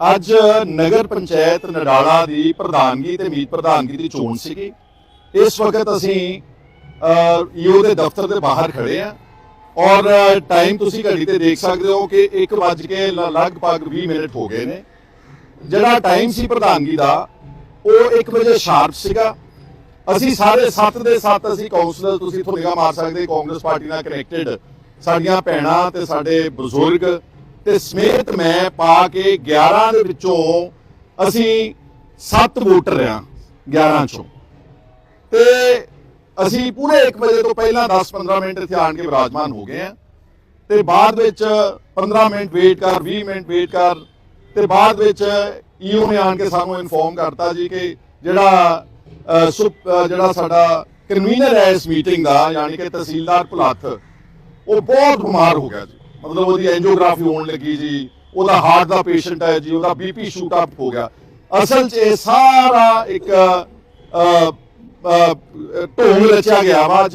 ਅੱਜ ਨਗਰ ਪੰਚਾਇਤ ਨਡਾਲਾ ਦੀ ਪ੍ਰਧਾਨਗੀ ਤੇ ਮੀਤ ਪ੍ਰਧਾਨਗੀ ਦੀ ਚੋਣ ਸੀਗੀ। ਇਸ ਵਕਤ ਅਸੀਂ ਯੂ ਦੇ ਦਫ਼ਤਰ ਦੇ ਬਾਹਰ ਖੜੇ ਆ। ਔਰ ਟਾਈਮ ਤੁਸੀਂ ਘੜੀ ਤੇ ਦੇਖ ਸਕਦੇ ਹੋ ਕਿ 1 ਵੱਜ ਕੇ ਲਗਭਗ 20 ਮਿੰਟ ਹੋ ਗਏ ਨੇ। ਜਿਹੜਾ ਟਾਈਮ ਸੀ ਪ੍ਰਧਾਨਗੀ ਦਾ, ਉਹ 1 ਵਜੇ ਸ਼ਾਰਪ ਸੀਗਾ। ਅਸੀਂ ਸਾਰੇ 7 ਦੇ 7 ਅਸੀਂ ਕਾਉਂਸਲਰ ਤੁਸੀਂ ਇੱਥੋਂ ਨਿਗਾਹ ਮਾਰ ਸਕਦੇ ਕਾਂਗਰਸ ਪਾਰਟੀ ਨਾਲ ਕਨੈਕਟਡ ਸਾਡੀਆਂ ਭੈਣਾਂ ਤੇ ਸਾਡੇ ਬਜ਼ੁਰਗ ਤੇ ਸਮੇਤ ਮੈਂ ਪਾ ਕੇ 11 ਦੇ ਵਿੱਚੋਂ ਅਸੀਂ 7 ਵੋਟਰ ਆ 11 ਚੋਂ। ਤੇ ਅਸੀਂ ਪੂਰੇ 1 ਵਜੇ ਤੋਂ ਪਹਿਲਾਂ 10-15 ਮਿੰਟ ਇੱਥੇ ਆਣ ਕੇ ਵਿਰਾਜਮਾਨ ਹੋ ਗਏ ਆ ਤੇ ਬਾਅਦ ਵਿੱਚ 15 ਮਿੰਟ ਵੇਟ ਕਰ 20 ਮਿੰਟ ਵੇਟ ਕਰ, ਤੇ ਬਾਅਦ ਵਿੱਚ ਈਓ ਨੇ ਆਣ ਕੇ ਸਾਨੂੰ ਇਨਫੋਰਮ ਕਰਤਾ ਜੀ ਕਿ ਜਿਹੜਾ ਜਿਹੜਾ ਸਾਡਾ ਕਨਵੀਨਰ ਹੈ ਇਸ ਮੀਟਿੰਗ ਦਾ, ਯਾਨੀ ਕਿ ਤਹਿਸੀਲਦਾਰ ਭੁਲਾਥ, ਉਹ ਬਹੁਤ ਬਿਮਾਰ ਹੋ ਗਿਆ ਜੀ। ਮਤਲਬ ਉਹਦੀ ਐਂਜੀਓਗ੍ਰਾਫੀ ਹੋਣ ਲੱਗੀ ਜੀ ਉਹਦਾ ਹਾਰਟ ਦਾ ਪੇਸ਼ੈਂਟ ਹੈ ਜੀ ਉਹਦਾ ਬੀਪੀ ਸ਼ੂਟ ਅਪ ਹੋ ਗਿਆ। ਅਸਲ 'ਚ ਇਹ ਸਾਰਾ ਇੱਕ ਅ, ਰਚਿਆ ਗਿਆ ਵਾ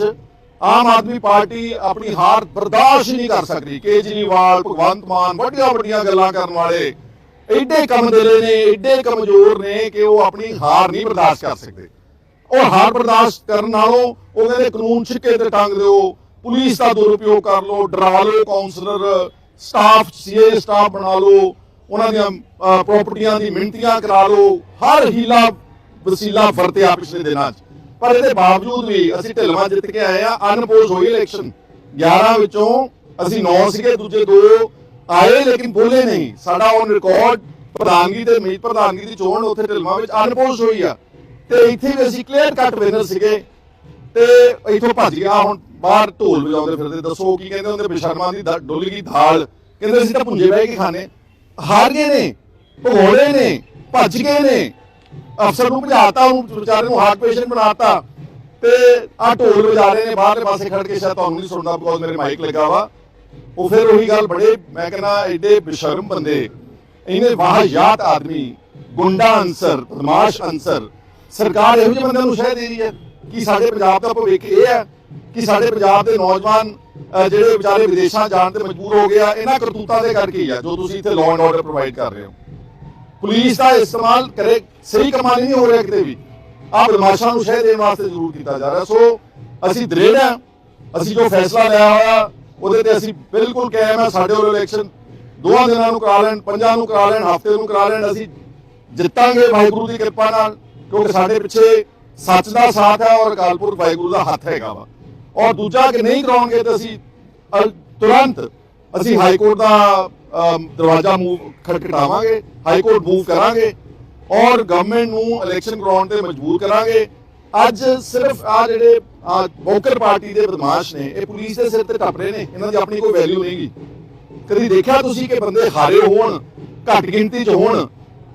ਆਮ ਆਦਮੀ ਪਾਰਟੀ ਆਪਣੀ ਹਾਰ ਬਰਦਾਸ਼ਤ ਹੀ ਨਹੀਂ ਕਰ ਸਕਦੀ। ਕੇਜਰੀਵਾਲ ਭਗਵੰਤ ਮਾਨ ਵੱਡੀਆਂ ਵੱਡੀਆਂ ਗੱਲਾਂ ਕਰਨ ਵਾਲੇ ਐਡੇ ਕੰਮ ਦਿਲੇ ਨੇ ਐਡੇ ਕਮਜ਼ੋਰ ਨੇ ਕਿ ਉਹ ਆਪਣੀ ਹਾਰ ਨਹੀਂ ਬਰਦਾਸ਼ਤ ਕਰ ਸਕਦੇ। ਉਹ ਹਾਰ ਬਰਦਾਸ਼ਤ ਕਰਨ ਨਾਲੋਂ ਉਹ ਕਹਿੰਦੇ ਕਾਨੂੰਨ ਛਿੱਕੇ ਤੇ ਟੰਗ ਦਿਓ। ਪੁਲਿਸ ਦਾ ਦੁਰਉਪਯੋਗ ਕਰ ਲਓ, ਡਰਾ ਲਓ ਕਾਉਂਸਲਰ ਸਟਾਫ ਸੀਏ ਸਟਾਫ ਬਣਾ ਲਓ, ਉਹਨਾਂ ਦੀਆਂ ਪ੍ਰਾਪਰਟੀਆਂ ਦੀ ਮਿੰਟੀਆਂ ਕਰਾ ਲਓ, ਹਰ ਹੀਲਾ ਵਸੀਲਾ ਵਰਤਿਆ ਪਿਛਲੇ ਦਿਨਾਂ 'ਚ। ਪਰ ਇਹਦੇ ਬਾਵਜੂਦ ਵੀ ਅਸੀਂ ਢਿਲਵਾਂ ਜਿੱਤ ਕੇ ਆਏ ਆ ਅਨਪੋਜ਼ ਹੋਈ ਇਲੈਕਸ਼ਨ 11 ਵਿੱਚੋਂ ਅਸੀਂ 9 ਸੀਗੇ, ਦੂਜੇ ਦੋ ਆਏ, ਲੇਕਿਨ ਬੋਲੇ ਨਹੀਂ। ਸਾਡਾ ਔਨ ਰਿਕਾਰਡ ਪ੍ਰਧਾਨਗੀ ਤੇ ਮੀਤ ਪ੍ਰਧਾਨਗੀ ਦੀ ਚੋਣ ਉੱਥੇ ਢਿਲਵਾਂ ਵਿੱਚ ਅਨਪੋਜ਼ ਹੋਈ ਆ। ਤੇ ਇੱਥੇ ਵੀ ਅਸੀਂ ਕਲੀਅਰ ਕੱਟ ਵਿਨਰ ਸੀਗੇ। ਤੇ ਇਥੋਂ ਭੱਜ ਗਿਆ ਹੁਣ ਬਾਹਰ ਢੋਲ ਵਜਾਉਂਦੇ ਫਿਰਦੇ ਦੱਸੋ ਕੀ ਕਹਿੰਦੇ ਹੁੰਦੇ ਬਿਸ਼ਰਮਾਂ ਦੀ ਡੁੱਲ ਗਈ ਦਾਲ ਕਹਿੰਦੇ ਅਸੀਂ ਤਾਂ ਪੁੰਜੇ ਬਹਿ ਕੇ ਖਾਣੇ। ਹਾਰ ਗਏ ਨੇ ਭਗੋੜੇ ਨੇ ਭੱਜ ਗਏ ਨੇ। ਅਫਸਰ ਨੂੰ ਭਜਾਤਾ ਉਹਨੂੰ ਵਿਚਾਰੇ ਨੂੰ ਹਾਰਟ ਪੇਸ਼ੈਂਟ ਬਣਾਤਾ। ਤੇ ਆ ਢੋਲ ਵਜਾ ਰਹੇ ਨੇ ਬਾਹਰਲੇ ਪਾਸੇ ਖੜ ਕੇ ਸ਼ਾਇਦ ਤੁਹਾਨੂੰ ਨਹੀਂ ਸੁਣਦਾ ਬਿਕੋਜ਼ ਮੇਰੇ ਮਾਈਕ ਲੱਗਾ ਵਾ। ਉਹ ਫਿਰ ਉਹੀ ਗੱਲ ਬੜੇ ਮੈਂ ਕਹਿੰਦਾ ਐਡੇ ਬੇਸ਼ਰਮ ਬੰਦੇ। ਇਹਨੇ ਵਾਹਿਯਾਤ ਆਦਮੀ ਗੁੰਡਾ ਅੰਸਰ ਬਦਮਾਸ਼ ਅੰਸਰ ਸਰਕਾਰ ਇਹੋ ਜਿਹੇ ਬੰਦਿਆਂ ਨੂੰ ਸ਼ਹਿ ਦੇ ਰਹੀ ਹੈ। ਕਿ ਸਾਡੇ ਪੰਜਾਬ ਦਾ ਭਵਿੱਖ ਇਹ ਹੈ ਕਿ ਸਾਡੇ ਪੰਜਾਬ ਦੇ ਨੌਜਵਾਨ ਜਿਹੜੇ ਵਿਚਾਰੇ ਵਿਦੇਸ਼ਾਂ ਜਾਣ ਤੇ ਮਜਬੂਰ ਹੋ ਗਿਆ ਇਹਨਾਂ ਕਰਤੂਤਾਂ ਦੇ ਕਰਕੇ ਹੀ ਆ, ਜੋ ਤੁਸੀਂ ਇੱਥੇ ਲਾਅ ਐਂਡ ਆਰਡਰ ਪ੍ਰੋਵਾਈਡ ਕਰ ਰਹੇ ਹੋ। ਪੁਲਿਸ ਦਾ ਇਸਤੇਮਾਲ ਕਰੇ, ਸਹੀ ਕਮਾਲ ਨਹੀਂ ਹੋ ਰਿਹਾ ਕਿਤੇ ਵੀ। ਆਹ ਬਦਮਾਸ਼ਾਂ ਨੂੰ ਸ਼ਹਿ ਦੇਣ ਵਾਸਤੇ ਜ਼ਰੂਰ ਕੀਤਾ ਜਾ ਰਿਹਾ। ਸੋ, ਅਸੀਂ ਦ੍ਰਿੜ ਹਾਂ, ਅਸੀਂ ਜੋ ਫੈਸਲਾ ਲਿਆ ਹੋਇਆ, ਉਹਦੇ ਤੇ ਅਸੀਂ ਬਿਲਕੁਲ ਕਾਇਮ ਹਾਂ, ਸਾਡੇ ਵੱਲੋਂ ਇਲੈਕਸ਼ਨ ਦੋਹਾਂ ਦਿਨਾਂ ਨੂੰ ਕਰਾ ਲੈਣ, ਪੰਜਾਂ ਨੂੰ ਕਰਾ ਲੈਣ, ਹਫ਼ਤੇ ਨੂੰ ਕਰਾ ਲੈਣ, ਅਸੀਂ ਜਿੱਤਾਂਗੇ ਵਾਹਿਗੁਰੂ ਦੀ ਕਿਰਪਾ ਨਾਲ, ਕਿਉਂਕਿ ਸਾਡੇ ਪਿੱਛੇ ਸੱਚ ਦਾ ਸਾਥ ਹੈ ਔਰ ਅਕਾਲਪੁਰ ਵਾਹਿਗੁਰੂ ਦਾ ਹੱਥ ਹੈਗਾ ਵਾ। ਔਰ ਦੂਜਾ ਕਿ ਨਹੀਂ ਕਰਾਉਣਗੇ ਤਾਂ ਅਸੀਂ ਤੁਰੰਤ ਅਸੀਂ ਹਾਈ ਕੋਰਟ ਦਾ ਦਰਵਾਜ਼ਾ ਮੂਵ ਖਟਖਟਾਵਾਂਗੇ ਹਾਈ ਕੋਰਟ ਮੂਵ ਕਰਾਂਗੇ ਔਰ ਗਵਰਨਮੈਂਟ ਨੂੰ ਇਲੈਕਸ਼ਨ ਕਰਾਉਣ ਤੇ ਮਜਬੂਰ ਕਰਾਂਗੇ। ਅੱਜ ਸਿਰਫ ਆ ਜਿਹੜੇ ਬੋਕਰ ਪਾਰਟੀ ਦੇ ਬਦਮਾਸ਼ ਨੇ, ਇਹ ਪੁਲਿਸ ਦੇ ਸਿਰ ਤੇ ਟੱਪ ਰਹੇ ਨੇ, ਇਹਨਾਂ ਦੀ ਆਪਣੀ ਕੋਈ ਵੈਲਿਊ ਨਹੀਂਗੀ ਕਦੀ ਦੇਖਿਆ ਤੁਸੀਂ ਕਿ ਬੰਦੇ ਹਾਰੇ ਹੋਣ, ਘੱਟ ਗਿਣਤੀ 'ਚ ਹੋਣ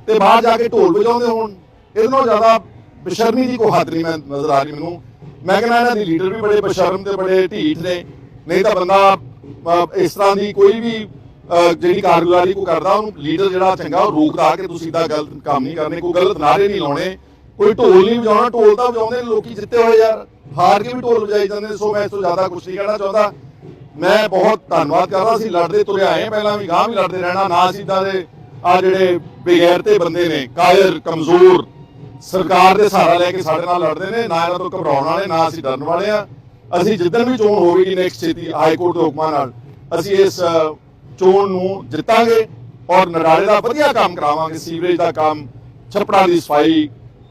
ਤੇ ਬਾਹਰ ਜਾ ਕੇ ਢੋਲ ਵਜਾਉਂਦੇ ਹੋਣ, ਇਹਦੇ ਨਾਲੋਂ ਜ਼ਿਆਦਾ ਬੇਸ਼ਰਮੀ ਦੀ ਕੋਈ ਹੱਦ ਨਹੀਂ, ਮੈਂ ਨਜ਼ਰ ਆ ਰਹੀ ਮੈਨੂੰ। ਮੈਂ ਕਹਿੰਦਾ ਇਹਨਾਂ ਦੀ ਲੀਡਰ ਵੀ ਬੜੇ ਬੇਸ਼ਰਮ ਤੇ ਬੜੇ ਢੀਠ ਨੇ। ਨਹੀਂ ਤਾਂ ਬੰਦਾ ਇਸ ਤਰ੍ਹਾਂ ਦੀ ਕੋਈ ਵੀ ਜਿਹੜੀ ਕਾਰਗੁਜ਼ਾਰੀ ਕੋ ਕਰਦਾ, ਉਹਨੂੰ ਲੀਡਰ ਜਿਹੜਾ ਚੰਗਾ, ਉਹ ਰੋਕਦਾ ਕਿ ਤੁਸੀਂ ਇਦਾਂ ਗਲਤ ਕੰਮ ਨਹੀਂ ਕਰਨੇ, ਕੋਈ ਗਲਤ ਨਾਰੇ ਨਹੀਂ ਲਾਉਣੇ। ਕੋਈ ਢੋਲ ਨਹੀਂ ਵਜਾਉਣਾ, ਢੋਲ ਤਾਂ ਵਜਾਉਂਦੇ ਲੋਕੀ ਜਿੱਤੇ ਹੋਏ ਯਾਰ। ਹਾਰ ਕੇ ਵੀ ਢੋਲ ਵਜਾਈ ਜਾਂਦੇ ਨੇ, ਸੋ ਮੈਂ ਇਸ ਤੋਂ ਜ਼ਿਆਦਾ ਕੁਝ ਨਹੀਂ ਕਹਿਣਾ ਚਾਹੁੰਦਾ। ਮੈਂ ਬਹੁਤ ਧੰਨਵਾਦ ਕਰਦਾ ਸੀ ਲੜਦੇ ਤੁਰੇ ਆਏ ਪਹਿਲਾਂ ਵੀ ਗਾਂ ਵੀ ਲੜਦੇ ਰਹਿਣਾ, ਨਾ ਸੀ ਇਦਾਂ ਦੇ ਆ ਜਿਹੜੇ ਬੇਗੈਰਤੇ ਬੰਦੇ ਨੇ, ਕਾਇਰ, ਕਮਜ਼ੋਰ। ਸਰਕਾਰ ਦੇ ਸਹਾਰਾ ਲੈ ਕੇ ਸਾਡੇ ਨਾਲ ਲੜਦੇ ਨੇ, ਨਾ ਇਹਨਾਂ ਤੋਂ ਘਬਰਾਉਣ ਵਾਲੇ, ਨਾ ਅਸੀਂ ਡਰਨ ਵਾਲੇ ਆ। ਅਸੀਂ ਜਿੱਦਣ ਵੀ ਚੋਣ ਹੋਵੇਗੀ ਨੈਕਸਟ ਛੇਤੀ ਹਾਈ ਕੋਰਟ ਦੇ ਹੁਕਮਾਂ ਨਾਲ, ਅਸੀਂ ਇਸ ਚੋਣ ਨੂੰ ਜਿੱਤਾਂਗੇ ਔਰ ਨਰਾਲੇ ਦਾ ਵਧੀਆ ਕੰਮ ਕਰਾਵਾਂਗੇ, ਸੀਵਰੇਜ ਦਾ ਕੰਮ, ਛੱਪੜਾਂ ਦੀ ਸਫ਼ਾਈ,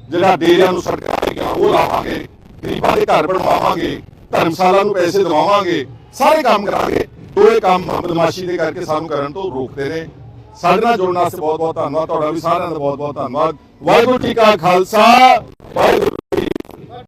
ਜਿਹੜਾ ਡੇਰਿਆਂ ਨੂੰ ਸੜਕਾਂ ਹੈਗੀਆਂ ਉਹ ਲਾਵਾਂਗੇ, ਗਰੀਬਾਂ ਦੇ ਘਰ ਬਣਵਾਵਾਂਗੇ, ਧਰਮਸ਼ਾਲਾ ਨੂੰ ਪੈਸੇ ਦਿਵਾਵਾਂਗੇ, ਸਾਰੇ ਕੰਮ ਕਰਾਂਗੇ। ਦੋ ਇਹ ਕੰਮ ਬਦਮਾਸ਼ੀ ਦੇ ਕਰਕੇ ਸਾਨੂੰ ਕਰਨ ਤੋਂ ਰੋਕਦੇ ਨੇ। ਸਾਡੇ ਨਾਲ ਜੁੜਨ ਵਾਸਤੇ ਬਹੁਤ ਬਹੁਤ ਧੰਨਵਾਦ, ਤੁਹਾਡਾ ਵੀ ਸਾਰਿਆਂ ਦਾ ਬਹੁਤ ਬਹੁਤ ਧੰਨਵਾਦ। ਵਾਹਿਗੁਰੂ ਜੀ ਕਾ ਖਾਲਸਾ, ਵਾਹਿਗੁਰੂ